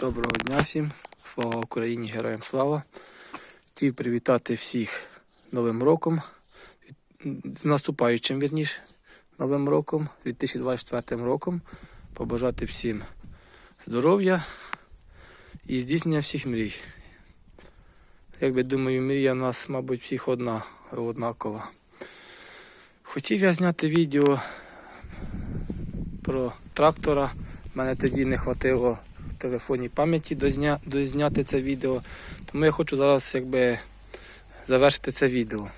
Доброго дня всім. Слава Україні, героям слава. Хотів привітати всіх Новим роком, з наступаючим вірніше, Новим роком, 2024 роком. Побажати всім здоров'я і здійснення всіх мрій. Як би думаю, мрія в нас, мабуть, всіх одна, однакова. Хотів я зняти відео про трактора. У мене тоді не хватило в телефоні пам'яті дозня, дозняти це відео. Тому я хочу зараз якби завершити це відео.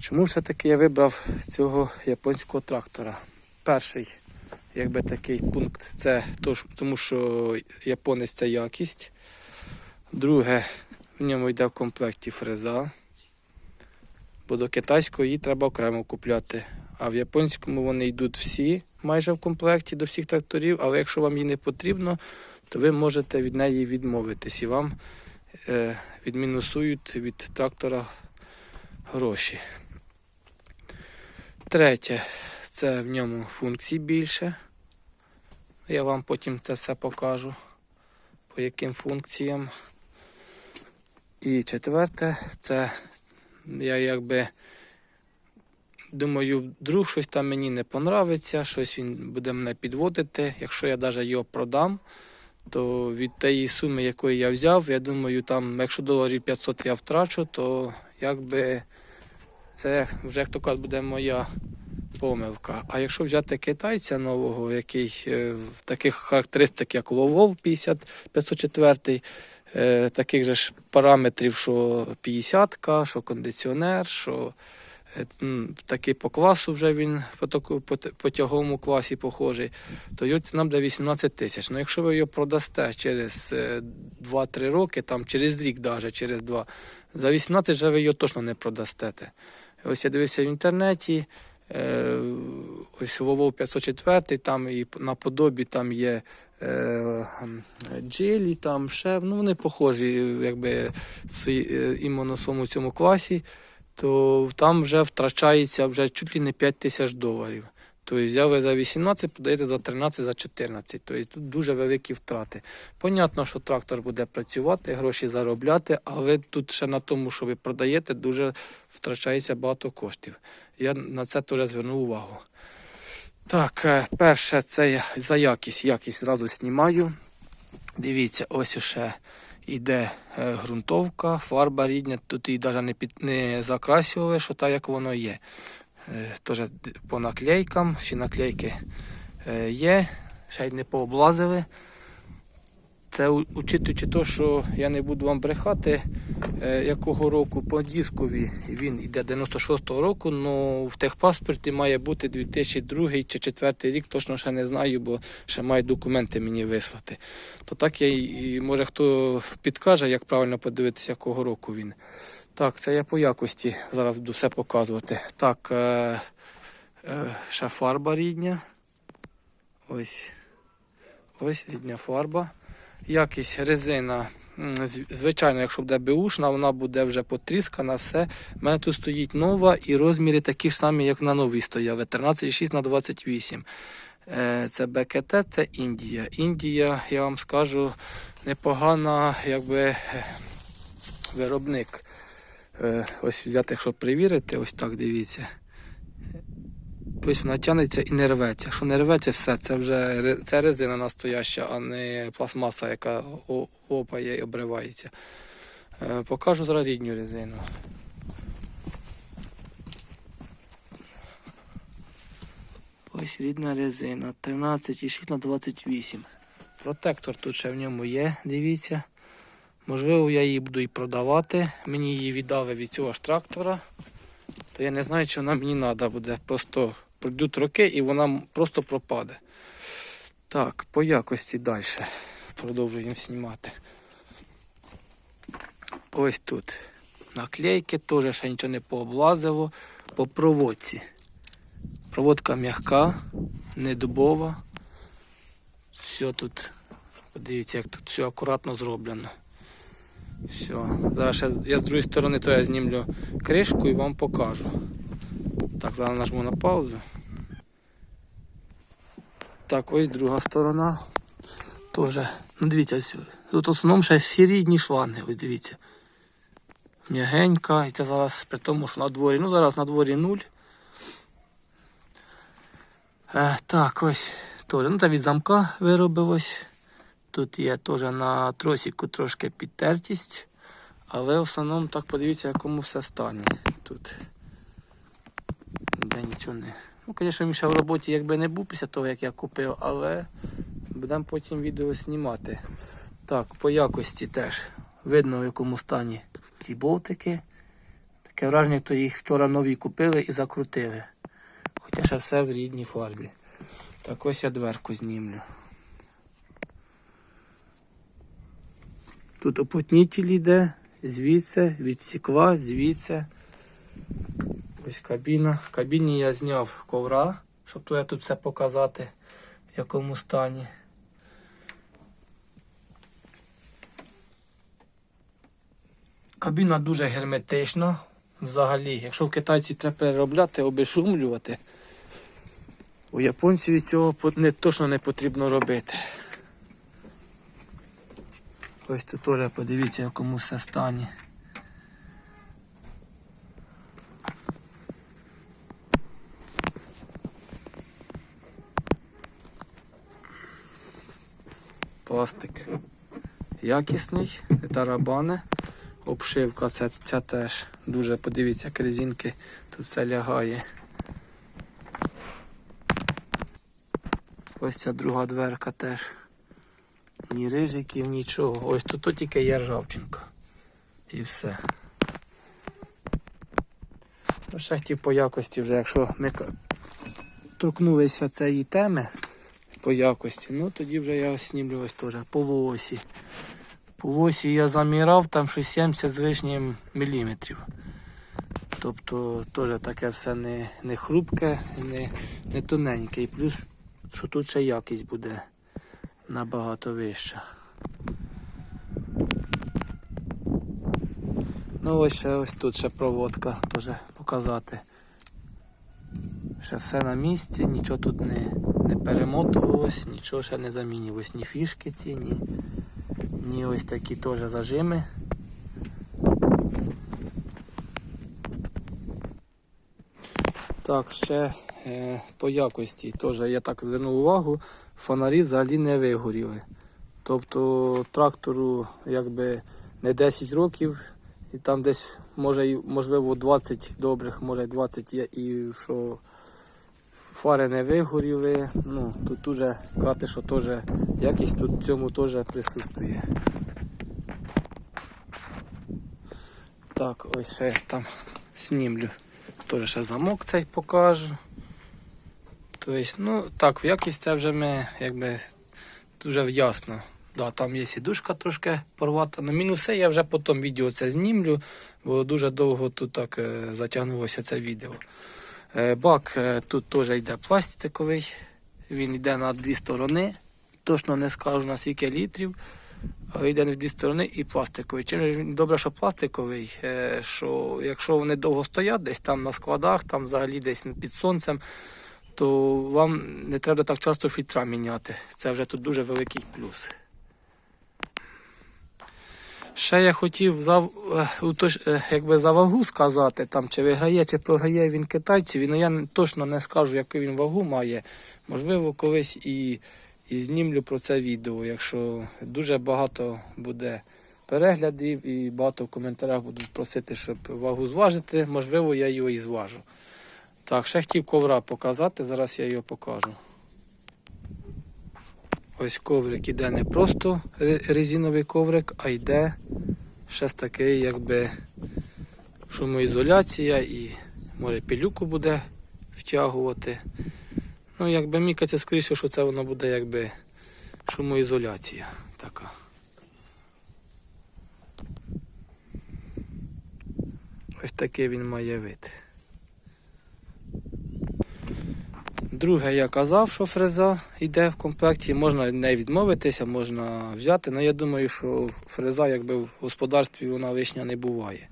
Чому все-таки я вибрав цього японського трактора? Перший якби такий пункт це тому, що японець це якість. Друге, в ньому йде в комплекті фреза. Бо до китайського її треба окремо купляти. А в японському вони йдуть всі майже в комплекті до всіх тракторів, але якщо вам її не потрібно, то ви можете від неї відмовитись і вам е, відмінусують від трактора гроші. Третє, це в ньому функцій більше. Я вам потім це все покажу, по яким функціям. І четверте, це я якби думаю, друг щось там мені не понравиться, щось він буде мене підводити. Якщо я навіть його продам, то від тієї суми, якої я взяв, я думаю, там, якщо доларів 500 я втрачу, то якби це вже як то кажуть, буде моя помилка. А якщо взяти китайця нового, який е, в таких характеристик, як Ловол 50 504, е, таких же ж параметрів, що 50-ка, що кондиціонер, що е, такий по класу вже він по, таку, по, класі похожий, то його ціна буде 18 тисяч. Ну якщо ви його продасте через е, 2-3 роки, там через рік, навіть через 2, за 18 вже ви його точно не продастете. Ось я дивився в інтернеті. Е, ось Вовол 504, там і наподобі там є е, джилі, там ще, ну вони похожі, якби свої- е, своєму цьому класі, то там вже втрачається вже чуть ли не 5 тисяч доларів. Тобто взяли за 18, подаєте за 13, за 14. Тобто тут дуже великі втрати. Понятно, що трактор буде працювати, гроші заробляти, але тут ще на тому, що ви продаєте, дуже втрачається багато коштів. Я на це теж звернув увагу. Так, е, перше, це за якість. Якість зразу знімаю. Дивіться, ось ще йде е, ґрунтовка, фарба рідня. Тут її навіть не, під, не закрасювали, що так, як воно є. Е, Теж по наклейкам, всі наклейки е, є, ще й не пооблазили. Це учитуючи те, що я не буду вам брехати, е, якого року по дискові він йде 96-го року, але в техпаспорті має бути 2002 чи 2004 рік, точно ще не знаю, бо ще мають документи мені вислати. То так я і може хто підкаже, як правильно подивитися, якого року він. Так, це я по якості зараз буду все показувати. Так, е, е, ще фарба рідня. Ось. Ось рідня фарба. Якість резина. Звичайно, якщо буде беушна, вона буде вже потріскана, все. У мене тут стоїть нова і розміри такі ж самі, як на новій стояли. 13,6 на 28. Е, Це БКТ, це Індія. Індія, я вам скажу, непогана, якби е, виробник. Е, Ось взяти, якщо перевірити, ось так дивіться. Ось вона тягнеться і не рветься. Якщо не рветься, все, це вже це резина настояща, а не пластмаса, яка о- лопає і обривається. Е, Покажу зараз рідню резину. Ось рідна резина 13,6 на 28. Протектор тут ще в ньому є, дивіться. Можливо, я її буду і продавати. Мені її віддали від цього ж трактора. То я не знаю, чи вона мені треба буде. Просто пройдуть роки і вона просто пропаде. Так, по якості далі. Продовжуємо знімати. Ось тут. Наклейки теж ще нічого не пооблазило. По проводці. Проводка м'яка, не дубова. Все тут, подивіться, як тут все акуратно зроблено. Все. Зараз я з другої сторони то я знімлю кришку і вам покажу. Так, зараз нажму на паузу. Так, ось друга сторона. Тоже. Ну дивіться, тут в основному ще всі рідні шланги, ось дивіться. М'ягенька, і це зараз при тому, що на дворі. Ну зараз на дворі нуль. Е, так, ось теж. Ну це від замка виробилось. Тут є теж на тросіку трошки підтертість. Але в основному так подивіться, якому все стані. Тут ніде нічого не. Ну, звісно, він ще в роботі якби не був після того, як я купив, але будемо потім відео знімати. Так, по якості теж видно, в якому стані ці болтики. Таке враження, то їх вчора нові купили і закрутили. Хоча ще все в рідній фарбі. Так ось я дверку знімлю. Тут опутнітель йде, звідси, від стекла, звідси. Ось кабіна. В кабіні я зняв ковра, щоб я тут все показати, в якому стані. Кабіна дуже герметична. Взагалі, якщо в китайці треба переробляти, обешумлювати, у японців цього не, точно не потрібно робити. Ось тут теж подивіться, в якому все стані. Пластик якісний, тарабани. Обшивка це, ця теж дуже подивіться, як резинки тут все лягає. Ось ця друга дверка теж. Ні рижиків, нічого. Ось тут тільки є ржавчинка. І все. Ну, ще хотів по якості вже, якщо ми торкнулися цієї теми по якості, ну тоді вже я снімлю ось теж полуосі. Полуосі я замірав, там щось 70 з лишнім міліметрів. Тобто теж таке все не, не хрупке, не, не тоненьке. І плюс, що тут ще якість буде набагато вища. Ну ось ще ось тут ще проводка теж показати. Ще все на місці, нічого тут не, не перемотувалось, нічого ще не замінювалось, ні фішки ці, ні, ні ось такі теж зажими. Так, ще е, по якості теж я так звернув увагу, фонарі взагалі не вигоріли. Тобто трактору якби не 10 років, і там десь може, можливо 20 добрих, може 20 є, і що фари не вигоріли. Ну, тут дуже сказати, що теж якість тут цьому теж присутствує. Так, ось ще там снімлю. Теж ще замок цей покажу. Тобто, ну так, в якість це вже ми якби дуже ясно. Да, там є сідушка трошки порвата. Ну, мінуси я вже потім відео це знімлю, бо дуже довго тут так е, затягнулося це відео. Е, бак е, тут теж йде пластиковий, він йде на дві сторони. Точно не скажу на скільки літрів, але йде на дві сторони і пластиковий. Чим же він добре, що пластиковий, е, що якщо вони довго стоять десь там на складах, там взагалі десь під сонцем, то вам не треба так часто фільтра міняти. Це вже тут дуже великий плюс. Ще я хотів за, е, е, якби за вагу сказати, там, чи виграє, чи програє він китайців. Ну я точно не скажу, яку він вагу має. Можливо, колись і, і знімлю про це відео, якщо дуже багато буде переглядів і багато в коментарях будуть просити, щоб вагу зважити, можливо, я його і зважу. Так, ще хотів ковра показати, зараз я його покажу. Ось коврик іде не просто резиновий коврик, а йде ще з такий, якби шумоізоляція і може пілюку буде втягувати. Ну, якби мікається, скоріше, що це воно буде якби шумоізоляція така. Ось такий він має вид. Друге, я казав, що фреза йде в комплекті, можна не відмовитися, можна взяти. але я думаю, що фреза якби в господарстві вона лишня не буває.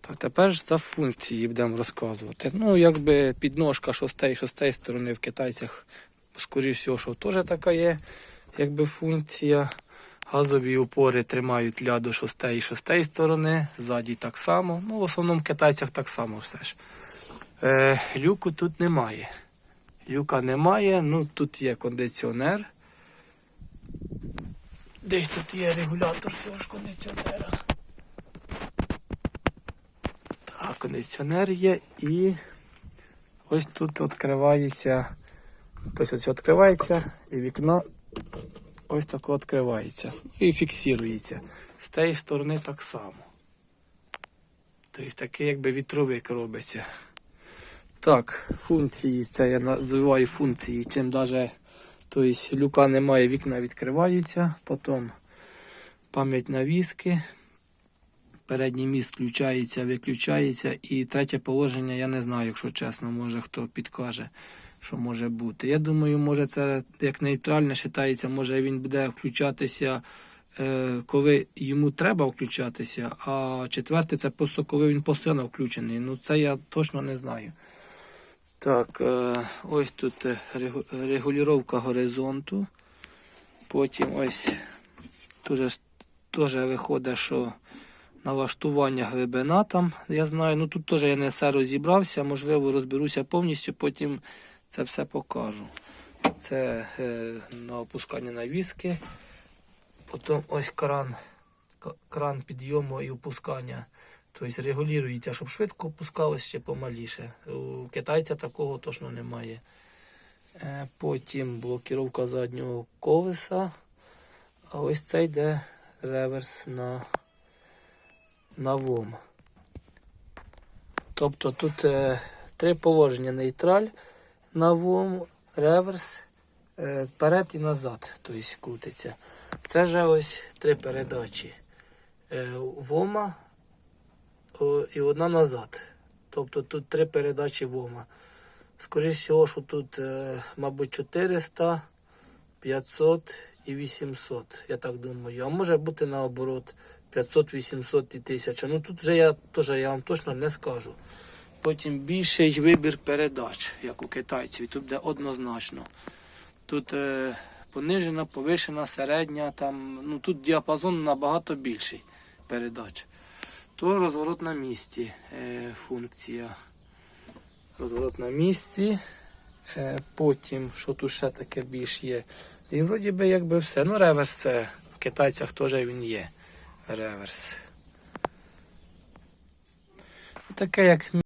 Так, тепер за функції будемо розказувати. Ну, якби підножка з тієї сторони в китайцях, скоріш всього, що теж така є. якби функція. Газові опори тримають ляду шостої і шостої сторони, ззаді так само. Ну, в основному в китайцях так само все ж. Е, люку тут немає. Люка немає, ну тут є кондиціонер. Десь тут є регулятор цього ж кондиціонера. Так, кондиціонер є і ось тут відкривається. Тобто ось відкривається і вікно ось так відкривається. І фіксується. З тієї сторони так само. Тобто такий якби вітровик робиться. Так, функції, це я називаю функції, чим даже тобто, люка немає, вікна відкриваються, потім пам'ять навіски, передній міст включається, виключається, і третє положення, я не знаю, якщо чесно, може хто підкаже, що може бути. Я думаю, може це як нейтральне вважається, може він буде включатися. е, Коли йому треба включатися, а четверте це просто коли він постійно включений. Ну це я точно не знаю. Так, е, ось тут регулювання горизонту. Потім ось теж виходить, що налаштування глибина там, я знаю. Ну тут теж я не все розібрався, можливо, розберуся повністю, потім це все покажу. Це е, на опускання навіски. Потім ось кран, кран підйому і опускання. Тобто регулюється, щоб швидко опускалось ще помаліше. У китайця такого точно немає. Е, Потім блокіровка заднього колеса. А ось це йде реверс на, на ВОМ. Тобто тут е, три положення нейтраль на ВОМ, реверс, е, вперед і назад. Тобто крутиться. Це же ось три передачі. Е, ВОМа, і одна назад. Тобто тут три передачі ВОМа. Скоріше всього, що тут, е, мабуть, 400, 500 і 800, я так думаю. А може бути наоборот 500, 800 і 1000. Ну тут вже я теж я вам точно не скажу. Потім більший вибір передач, як у китайців. Тут буде однозначно. Тут е, понижена, повишена, середня, там, ну тут діапазон набагато більший передач. То розворот на місці е, функція. Розворот на місці. Е, потім, що тут ще таке більш є. І вроді би якби все. Ну, реверс це в китайцях теж він є. Реверс. Таке як